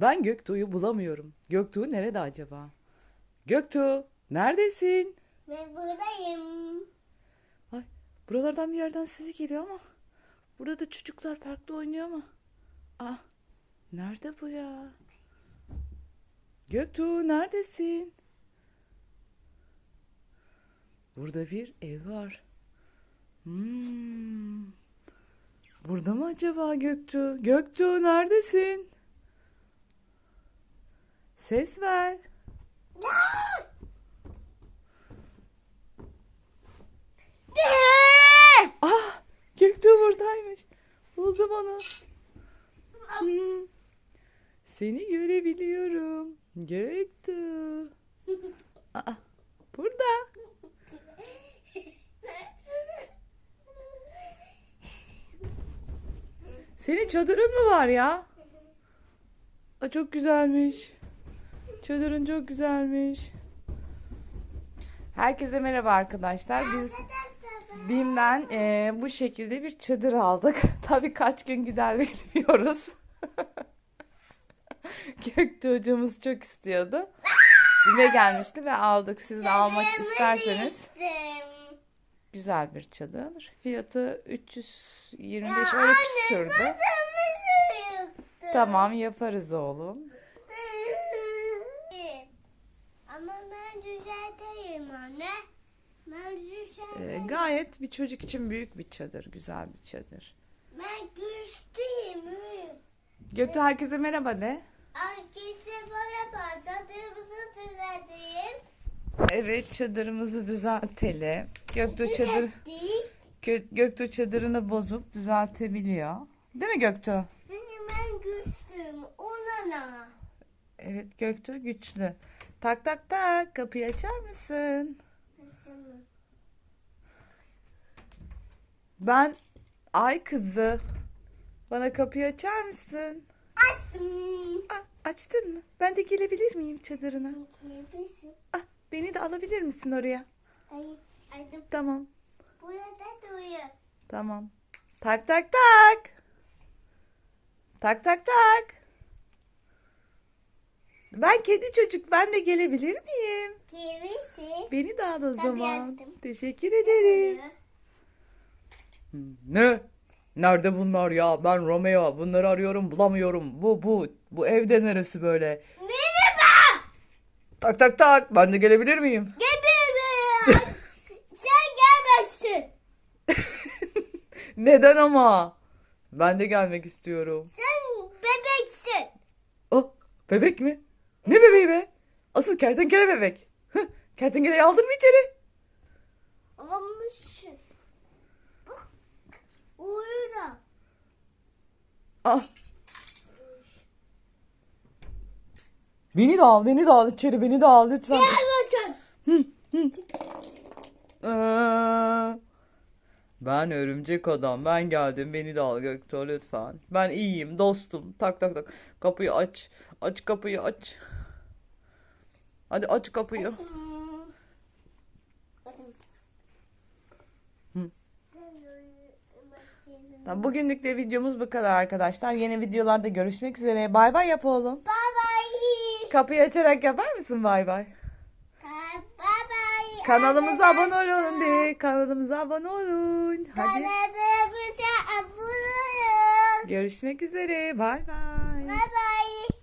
Ben Göktuğ'u bulamıyorum. Göktuğ nerede acaba? Göktuğ neredesin? Ve buradayım. Ay buralardan bir yerden sesi geliyor ama. Burada da çocuklar parkta oynuyor ama. Ah nerede bu ya? Göktuğ neredesin? Burada bir ev var. Hmm. Burada mı acaba Göktuğ? Göktuğ neredesin? Ses ver. Ah, Göktuğ buradaymış. Buldum onu. Hmm. Seni görebiliyorum. Göktuğ. Aa, burada. Senin çadırın mı var ya? Aa, çok güzelmiş. Çadırın çok güzelmiş. Herkese merhaba arkadaşlar. Biz Bim'den eee, bu şekilde bir çadır aldık. Tabii kaç gün gider bilmiyoruz. Göktuğ hocamız çok istiyordu. Bim'e gelmişti ve aldık. Siz de almak isterseniz güzel bir çadır. Fiyatı 325 öyle küsürdü. Kırmızı yoktu. Tamam yaparız oğlum. Ama ben düzelteyim anne. Ben düzelteyim. gayet bir çocuk için büyük bir çadır. Güzel bir çadır. Ben güçlüyüm. Göktuğ herkese merhaba de. Herkese böyle başladığımızı düzelteyim. Evet çadırımızı düzeltelim. Göktuğ çadır... Gö Göktuğ çadırını bozup düzeltebiliyor. Değil mi Göktuğ? Ben güçlüyüm. Ona ne? Evet Göktuğ güçlü. Tak tak tak kapıyı açar mısın? Mı? Ben ay kızı. Bana kapıyı açar mısın? Açtım. Ah, açtın mı? Ben de gelebilir miyim çadırına? Kebesin. Ah, beni de alabilir misin oraya? Ay, aydım. Tamam. Burada duruyor. Tamam. Tak tak tak. Tak tak tak. Ben kedi çocuk ben de gelebilir miyim? Kebesin. Beni de al o Tabii zaman. açtım. Teşekkür ederim. Ne? Nerede bunlar ya? Ben Romeo. Bunları arıyorum bulamıyorum. Bu bu. Bu evde neresi böyle? Merhaba. Tak tak tak. Ben de gelebilir miyim? Gel Sen gelmezsin. Neden ama? Ben de gelmek istiyorum. Sen bebeksin. Oh, bebek mi? Ne bebeği be? Asıl kertenkele bebek. Hıh, Kertenkeleyi aldın mı içeri? Almışsın. Bak. Uyuyor. Al. Beni de al, beni de al içeri, beni de al lütfen. Gelmesin. Ee, Ben örümcek adam. Ben geldim. Beni de al Göktuğ lütfen. Ben iyiyim dostum. Tak tak tak. Kapıyı aç. Aç kapıyı aç. Hadi aç kapıyı. Tamam, bugünlük de videomuz bu kadar arkadaşlar. Yeni videolarda görüşmek üzere. Bay bay yap oğlum. Bye bye. Kapıyı açarak yapar mısın bay bay? Bye bye. Kanalımıza abone olun de. Kanalımıza abone olun. Hadi. Kanalımıza abone olun. Görüşmek üzere. Bay bay. Bye bye.